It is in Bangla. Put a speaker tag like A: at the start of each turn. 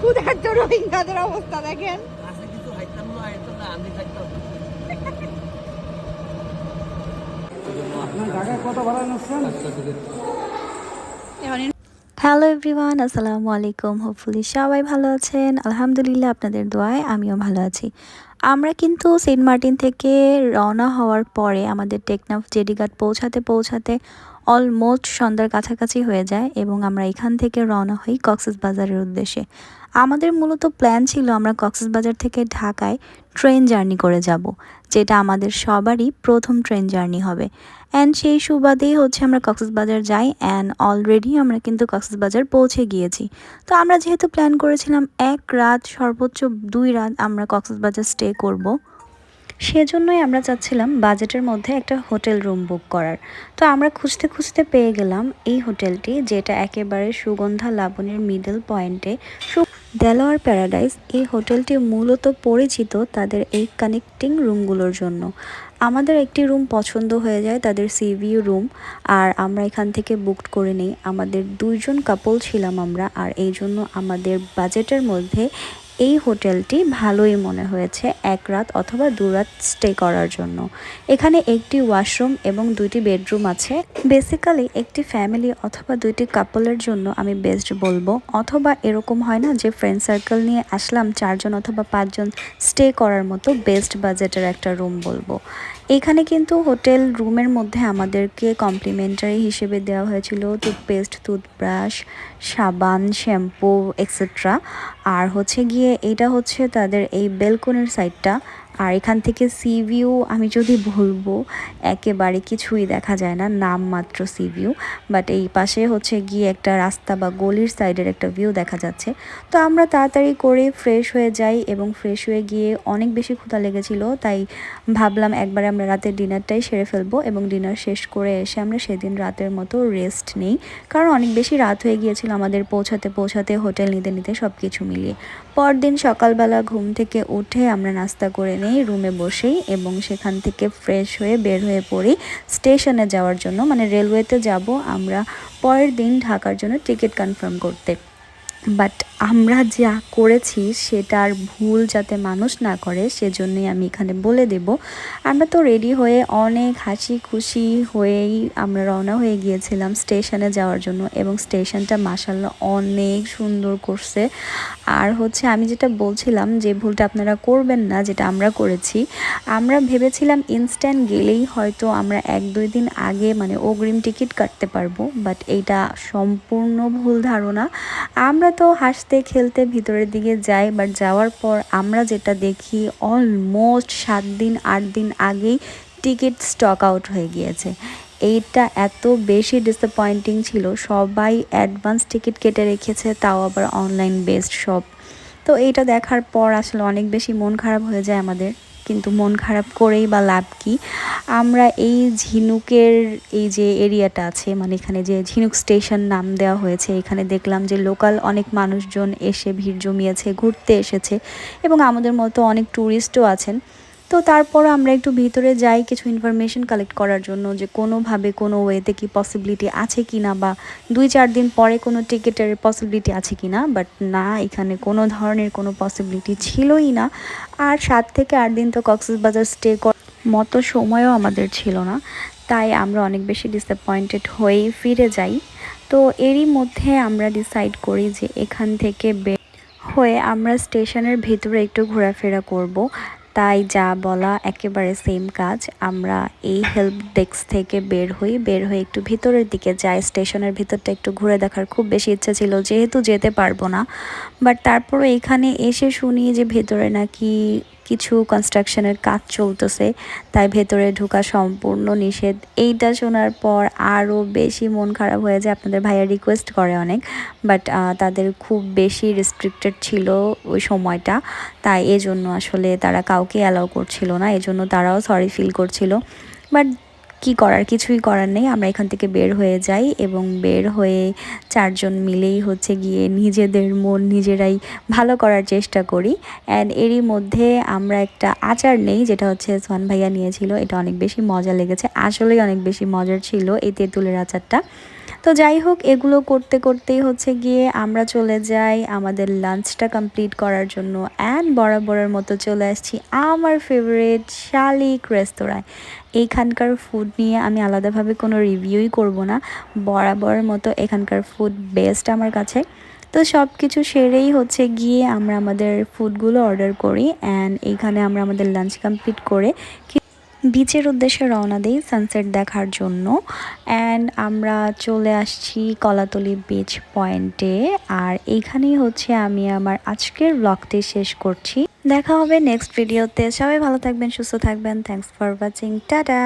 A: ক্ষুধার্ত রোহিঙ্গাদের অবস্থা দেখেন।
B: হ্যালো এভরিওয়ান আসসালামু আলাইকুম। হোপফুলি সবাই ভালো আছেন। আলহামদুলিল্লাহ আপনাদের দোয়ায় আমিও ভালো আছি। আমরা কিন্তু সেন্ট মার্টিন থেকে রওনা হওয়ার পরে আমাদের টেকনাফ জেডিঘাট পৌঁছাতে পৌঁছাতে অলমোস্ট সন্ধ্যার কাছাকাছি হয়ে যায় এবং আমরা এখান থেকে রওনা হই কক্সেস বাজারের উদ্দেশ্যে। আমাদের মূলত প্ল্যান ছিল আমরা কক্সেস বাজার থেকে ঢাকায় ট্রেন জার্নি করে যাব, যেটা আমাদের সবারই প্রথম ট্রেন জার্নি হবে। অ্যান্ড সেই সুবাদেই হচ্ছে আমরা কক্সবাজার যাই অ্যান্ড অলরেডি আমরা কিন্তু কক্সবাজার পৌঁছে গিয়েছি। তো আমরা যেহেতু প্ল্যান করেছিলাম এক রাত, সর্বোচ্চ দুই রাত আমরা কক্সবাজার স্টে করব। সেজন্যই আমরা চাচ্ছিলাম বাজেটের মধ্যে একটা হোটেল রুম বুক করার। তো আমরা খুঁজতে খুঁজতে পেয়ে গেলাম এই হোটেলটি, যেটা একেবারে সুগন্ধা লাবণের মিডল পয়েন্টে দেলোয়ার প্যারাডাইস এই হোটেলটি মূলত পরিচিত তাদের এই কানেক্টিং রুমগুলোর জন্য। আমাদের একটি রুম পছন্দ হয়ে যায় তাদের সিভিউ রুম আর আমরা এখান থেকে বুকড করে নিই। আমাদের দুইজন কাপল ছিলাম আমরা, আর এই জন্য আমাদের বাজেটের মধ্যে এই হোটেলটি ভালোই মনে হয়েছে এক রাত অথবা দু রাত স্টে করার জন্য। এখানে একটি ওয়াশরুম এবং দুইটি বেডরুম আছে। বেসিক্যালি একটি ফ্যামিলি অথবা দুইটি কাপলের জন্য আমি বেস্ট বলব। অথবা এরকম হয় না যে ফ্রেন্ড সার্কেল নিয়ে আসলাম চারজন অথবা পাঁচজন স্টে করার মতো বেস্ট বাজেটের একটা রুম বলব। এখানে কিন্তু হোটেল রুমের মধ্যে আমাদেরকে কমপ্লিমেন্টারি হিসেবে দেওয়া হয়েছিল টুথপেস্ট টুথব্রাশ সাবান শ্যাম্পু এক্সেট্রা আর হচ্ছে গিয়ে এটা হচ্ছে তাদের এই বেলকনির সাইডটা আর এখান থেকে সি ভিউ আমি যদি বলব, একেবারে কিছুই দেখা যায় না, নাম মাত্র সি ভিউ বাট এই পাশে হচ্ছে গিয়ে একটা রাস্তা বা গলির সাইডের একটা ভিউ দেখা যাচ্ছে। তো আমরা তাড়াতাড়ি করে ফ্রেশ হয়ে যাই এবং ফ্রেশ হয়ে গিয়ে অনেক বেশি ক্ষুধা লেগেছিল, তাই ভাবলাম একবারে আমরা রাতের ডিনারটাই সেরে ফেলব এবং ডিনার শেষ করে এসে আমরা সেদিন রাতের মতো রেস্ট নেই। কারণ অনেক বেশি রাত হয়ে গিয়েছিল আমাদের পৌঁছাতে পৌঁছাতে হোটেল নিতে নিতে সব কিছু মিলিয়ে। পরদিন সকালবেলা ঘুম থেকে উঠে আমরা নাস্তা করে নেই। রুমে বসেই এবং সেখান থেকে ফ্রেশ হয়ে বের হয়ে পড়ি। স্টেশনে যাওয়ার জন্য মানে রেলওয়েতে যাব আমরা পরের দিন ঢাকার জন্য টিকিট কনফার্ম করতে। বাট আমরা যা করেছি সেটার ভুল যাতে মানুষ না করে, সেজন্যই আমি এখানে বলে দেব। আমরা তো রেডি হয়ে অনেক হাসি খুশি হয়েই আমরা রওনা হয়ে গিয়েছিলাম স্টেশনে যাওয়ার জন্য এবং স্টেশনটা মাসাল্লাহ অনেক সুন্দর করছে। আর হচ্ছে আমি যেটা বলছিলাম যে ভুলটা আপনারা করবেন না যেটা আমরা করেছি, আমরা ভেবেছিলাম ইনস্ট্যান্ট গেলেই হয়তো আমরা এক দুই দিন আগে মানে অগ্রিম টিকিট কাটতে পারব বাট এইটা সম্পূর্ণ ভুল ধারণা। আমরা তো হাসতে, খেলতে ভিতরের দিকে যাই বাট যাওয়ার পর আমরা যেটা দেখি অলমোস্ট সাত দিন, আট দিন আগেই টিকিট স্টক আউট হয়ে গিয়েছে। এইটা এত বেশি ডিসঅ্যাপয়েন্টিং ছিল, সবাই অ্যাডভান্স টিকিট কেটে রেখেছে, তাও আবার অনলাইন বেসড সব তো এইটা দেখার পর আসলে অনেক বেশি মন খারাপ হয়ে যায় আমাদের। কিন্তু মন খারাপ করেই বা লাভ কি? আমরা এই ঝিনুকের, এই যে এরিয়াটা আছে মানে এখানে যে ঝিনুক স্টেশন নাম দেওয়া হয়েছে, এখানে দেখলাম যে লোকাল অনেক মানুষজন এসে ভিড় জমিয়েছে, ঘুরতে এসেছে এবং আমাদের মতো অনেক ট্যুরিস্টও আছেন। তো তারপরও আমরা একটু ভিতরে যাই কিছু ইনফরমেশন কালেক্ট করার জন্য যে কোনোভাবে কোনো ওয়েতে কি পসিবিলিটি আছে কি না বা দুই চার দিন পরে কোনো টিকিটের পসিবিলিটি আছে কি না বাট না, এখানে কোনো ধরনের কোনো পসিবিলিটি ছিলই না। আর সাত থেকে আট দিন তো কক্সবাজার স্টে মতো সময়ও আমাদের ছিল না, তাই আমরা অনেক বেশি ডিসঅ্যাপয়েন্টেড হয়েই ফিরে যাই। তো এরই মধ্যে আমরা ডিসাইড করি যে এখান থেকে হয়ে আমরা স্টেশনের ভিতরে একটু ঘোরাফেরা করব। তাই যা বলা একেবারে সেম কাজ। আমরা এই হেল্প ডেস্ক থেকে বের হই, বের হয়ে একটু ভিতরের দিকে যাই। স্টেশনের ভিতরটা একটু ঘুরে দেখার খুব বেশি ইচ্ছা ছিল, যেহেতু যেতে পারব না। বাট তারপরও এখানে এসে শুনি যে ভেতরে নাকি কিছু কনস্ট্রাকশনের কাজ চলতেছে, তাই ভেতরে ঢোকা সম্পূর্ণ নিষেধ। এইটা শোনার পর আরও বেশি মন খারাপ হয়ে যায়। আপনাদের ভাইয়া রিকোয়েস্ট করে অনেক বাট তাদের খুব বেশি রেস্ট্রিক্টেড ছিল ওই সময়টা। তাই এজন্য আসলে তারা কাউকে অ্যালাউ করছিল না, এজন্য তারাও সরি ফিল করছিল। বাট কি করার কিছুই করার নেই। আমরা এখান থেকে বের হয়ে যাই এবং বের হয়ে চারজন মিলেই হচ্ছে গিয়ে নিজেদের মন নিজেরাই ভালো করার চেষ্টা করি। অ্যান্ড এরই মধ্যে আমরা একটা আচার নেই, যেটা হচ্ছে সোহান ভাইয়া নিয়েছিল। এটা অনেক বেশি মজা লেগেছে। আসলেই অনেক বেশি মজার ছিল এই তেঁতুলের আচারটা। তো যাই হোক, এগুলো করতে করতেই হচ্ছে গিয়ে আমরা চলে যাই আমাদের লাঞ্চটা কমপ্লিট করার জন্য অ্যান্ড বরাবরের মতো চলে আসছি আমার ফেভারিট শালিক রেস্তোরাঁয় এইখানকার ফুড নিয়ে আমি আলাদাভাবে কোনো রিভিউই করব না, বরাবরের মতো এখানকার ফুড বেস্ট আমার কাছে। তো সব কিছু সেরেই হচ্ছে গিয়ে আমরা আমাদের ফুডগুলো অর্ডার করি অ্যান্ড এইখানে আমরা আমাদের লাঞ্চ কমপ্লিট করে বিচের উদ্দেশ্যে রওনা দিই সানসেট দেখার জন্য। অ্যান্ড আমরা চলে আসছি কলাতলি বিচ পয়েন্টে আর এইখানেই হচ্ছে আমি আমার আজকের ব্লগটি শেষ করছি। দেখা হবে নেক্সট ভিডিওতে সবাই ভালো থাকবেন, সুস্থ থাকবেন। Thanks for watching tata